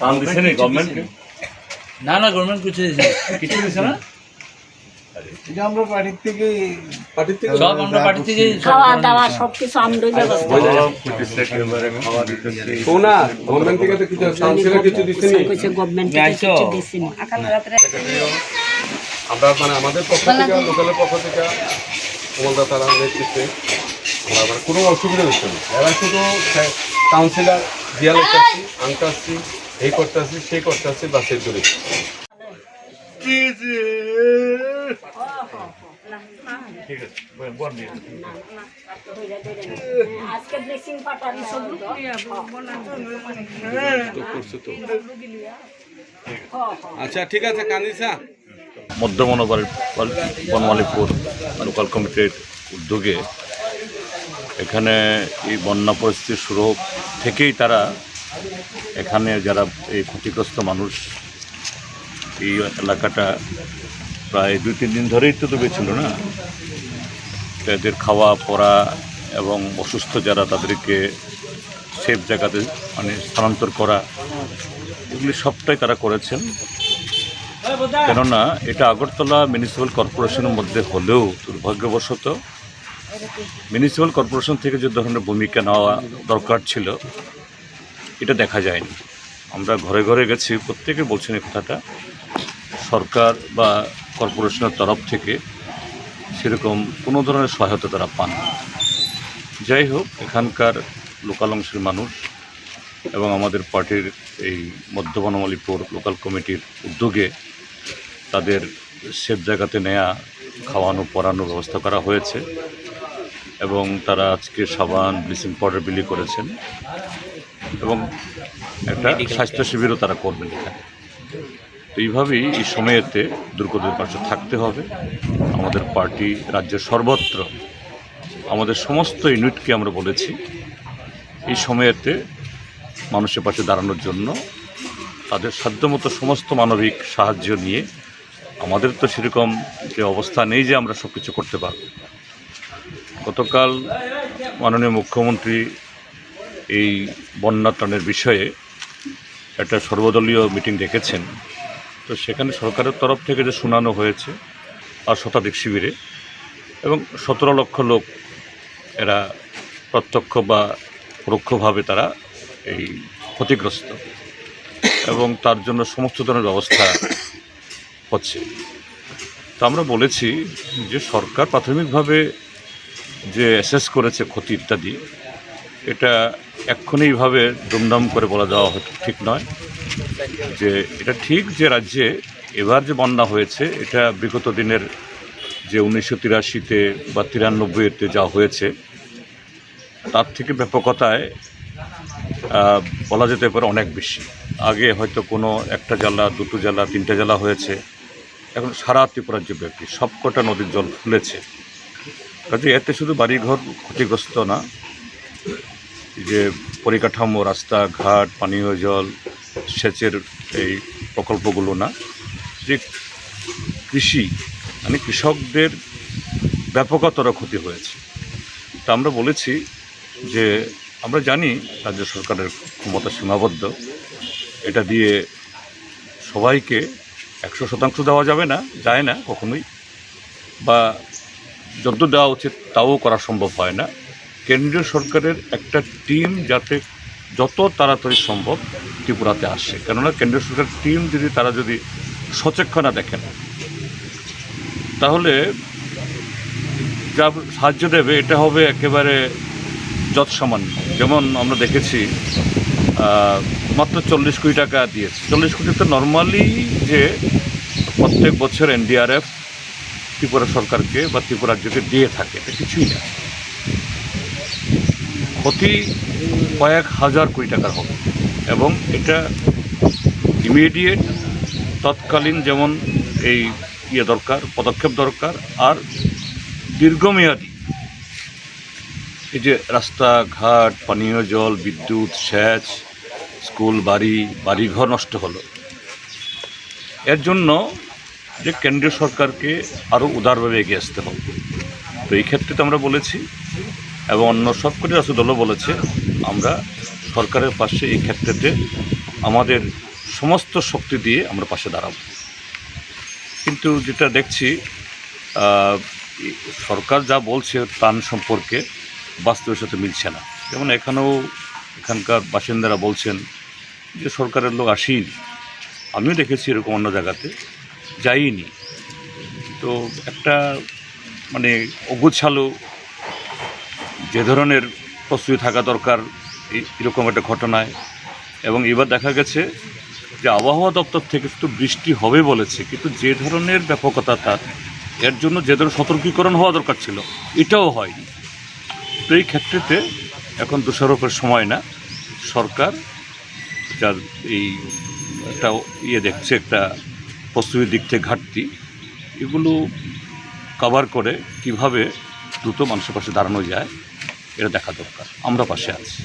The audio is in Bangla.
ত্রাণ দিছে নি গভর্নমেন্ট না না গভর্নমেন্ট কিছু দিয়েছে কিছু দিছে না? এটা আমরা বাড়ির থেকে পার্টির থেকে সব আমরা বাড়ি থেকে খাওয়া দাওয়া সব কিছু আমরাই ব্যবস্থা দিছে গভর্নমেন্ট থেকে তো কিছু নি? গভর্নমেন্ট থেকে আমরা মানে আমাদের পক্ষ থেকে লোকালের পক্ষ থেকে কমলদা তারা নেতৃত্বে আমরা কোনো অসুবিধা হচ্ছে না। এরা শুধু কাউন্সিলর দিয়া লাগতেছি আনতে আসছি। এই করতে আসছি সেই করতে আছে সব তো করছে তো। আচ্ছা ঠিক আছে কানিসা। মধ্য মনোবল বনমালীপুর লোকাল কমিটির উদ্যোগে এখানে এই বন্যা পরিস্থিতি শুরু থেকেই তারা এখানে যারা এই ক্ষতিগ্রস্ত মানুষ, এই এলাকাটা প্রায় দুই, তিন দিন ধরেই তো ডুবে ছিল না? তাদের খাওয়া, পড়া এবং অসুস্থ যারা তাদেরকে সেফ জায়গাতে মানে স্থানান্তর করা, এগুলি সবটাই তারা করেছেন। কেননা এটা আগরতলা মিউনিসিপ্যাল কর্পোরেশনের মধ্যে হলেও দুর্ভাগ্যবশত মিউনিসিপ্যাল কর্পোরেশন থেকে যে ধরনের ভূমিকা নেওয়া দরকার ছিল এটা দেখা যায়নি। আমরা ঘরে ঘরে গেছি, প্রত্যেকে বলছেন এই কথাটা। সরকার বা কর্পোরেশনের তরফ থেকে সেরকম কোনো ধরনের সহায়তা তারা পান যাই হোক, এখানকার লোকাল অংশের মানুষ এবং আমাদের পার্টির এই মধ্য বনমালীপুর লোকাল কমিটির উদ্যোগে তাদের সেফ জায়গাতে নেয়া, খাওয়ানো, পরানোর ব্যবস্থা করা হয়েছে এবং তারা আজকে সাবান, ব্লিচিং পাউডার বিলি করেছেন। এবং একটা স্বাস্থ্য শিবিরও তারা করবেন এখানে। তো এইভাবেই এই সময়েতে দুর্গতের পাশে থাকতে হবে। আমাদের পার্টি রাজ্যের সর্বত্র আমাদের সমস্ত ইউনিটকে আমরা বলেছি এই সময়েতে মানুষের পাশে দাঁড়ানোর জন্য তাদের সাধ্যমতো সমস্ত মানবিক সাহায্য নিয়ে আমাদের তো সেরকম যে অবস্থা নেই যে আমরা সব কিছু করতে পারব। গতকাল মাননীয় মুখ্যমন্ত্রী এই বন্যা ত্রাণের বিষয়ে একটা সর্বদলীয় মিটিং ডেকেছেন। তো সেখানে সরকারের তরফ থেকে যে শোনানো হয়েছে আর শতাধিক শিবিরে, এবং সতেরো লক্ষ লোক এরা প্রত্যক্ষ বা পরোক্ষভাবে তারা এই ক্ষতিগ্রস্ত। এবং তার জন্য সমস্ত ধরনের ব্যবস্থা হচ্ছে। তো আমরা বলেছি যে সরকার প্রাথমিকভাবে যে অ্যাসেস করেছে ক্ষতি ইত্যাদি, এটা এক্ষুনি এইভাবে দুমদাম করে বলা দেওয়া হয়তো ঠিক নয়। যে এটা ঠিক যে রাজ্যে এবার যে বন্যা হয়েছে, এটা বিগত দিনের যে উনিশশো তিরাশিতে বা তিরানব্বইতে যা হয়েছে, তার থেকে ব্যাপকতায় বলা যেতে পারে অনেক বেশি। আগে হয়তো কোনো একটা জেলা, দুটো জেলা, তিনটা জেলা হয়েছে। এখন সারা ত্রিপুরাজ্য ব্যাপী সবকটা নদীর জল ফুলেছে। কাজে এতে শুধু বাড়িঘর ক্ষতিগ্রস্ত না যে পরিকাঠামো, রাস্তাঘাট, পানীয় জল, সেচের এই প্রকল্পগুলো না, যে কৃষি মানে কৃষকদের ব্যাপকতর ক্ষতি হয়েছে। তা আমরা বলেছি যে, আমরা জানি রাজ্য সরকারের ক্ষমতা সীমাবদ্ধ। এটা দিয়ে সবাইকে একশো শতাংশ দেওয়া যাবে না, যায় না কখনোই। বা যত দেওয়া উচিত তাও করা সম্ভব হয় না। কেন্দ্রীয় সরকারের একটা টিম যাতে যত তাড়াতাড়ি সম্ভব ত্রিপুরাতে আসে। কেননা কেন্দ্রীয় সরকারের টিম যদি তারা যদি সচেক্ষণ দেখেন তাহলে যা সাহায্য দেবে, এটা হবে একেবারে যৎসামান্য। যেমন আমরা দেখেছি মাত্র চল্লিশ কোটি টাকা দিয়েছে। চল্লিশ কোটি তো নর্মালি যে প্রত্যেক বছর এনডিআরএফ ত্রিপুরা সরকারকে বা ত্রিপুরা রাজ্যকে দিয়ে থাকে, এটা কিছুই না। ক্ষতি কয়েক হাজার কোটি টাকার হবে। এবং এটা ইমিডিয়েট তৎকালীন যেমন এই ইয়ে দরকার, পদক্ষেপ দরকার, আর দীর্ঘমেয়াদী। এই যে রাস্তাঘাট, পানীয় জল, বিদ্যুৎ, সেচ, স্কুল, বাড়ি, বাড়িঘর নষ্ট হলো। এর জন্য যে কেন্দ্রীয় সরকারকে আরও উদারভাবে এগিয়ে আসতে হবে। তো এই ক্ষেত্রে তো আমরা বলেছি এবং অন্য সবকটি রাষ্ট্র দলও বলেছে, আমরা সরকারের পাশে এই ক্ষেত্রেতে আমাদের সমস্ত শক্তি দিয়ে আমরা পাশে দাঁড়াব। কিন্তু যেটা দেখছি সরকার যা বলছে ত্রাণ সম্পর্কে বাস্তবের সাথে মিলছে না। যেমন এখানেও এখানকার বাসিন্দারা বলছেন যে সরকারের লোক আসেনি আমিও দেখেছি এরকম অন্য জায়গাতে যাইনি তো একটা মানে অগুছালো যে ধরনের প্রস্তুতি থাকা দরকার এরকম একটা ঘটনায়। এবং এবার দেখা গেছে যে আবহাওয়া দপ্তর থেকে শুধু বৃষ্টি হবে বলেছে, কিন্তু যে ধরনের ব্যাপকতা তার, এর জন্য যে ধরনের সতর্কীকরণ হওয়া দরকার ছিল, এটাও হয়নি। তো এই ক্ষেত্রেতে এখন দোষারোপের সময় না, সরকার যার এই একটা ইয়ে দেখছে, একটা প্রস্তুতির দিক থেকে ঘাটতি, এগুলো কভার করে কীভাবে দ্রুত মানুষের পাশে দাঁড়ানো যায়। এটা দেখা দরকার। আমরা পাশে আছি।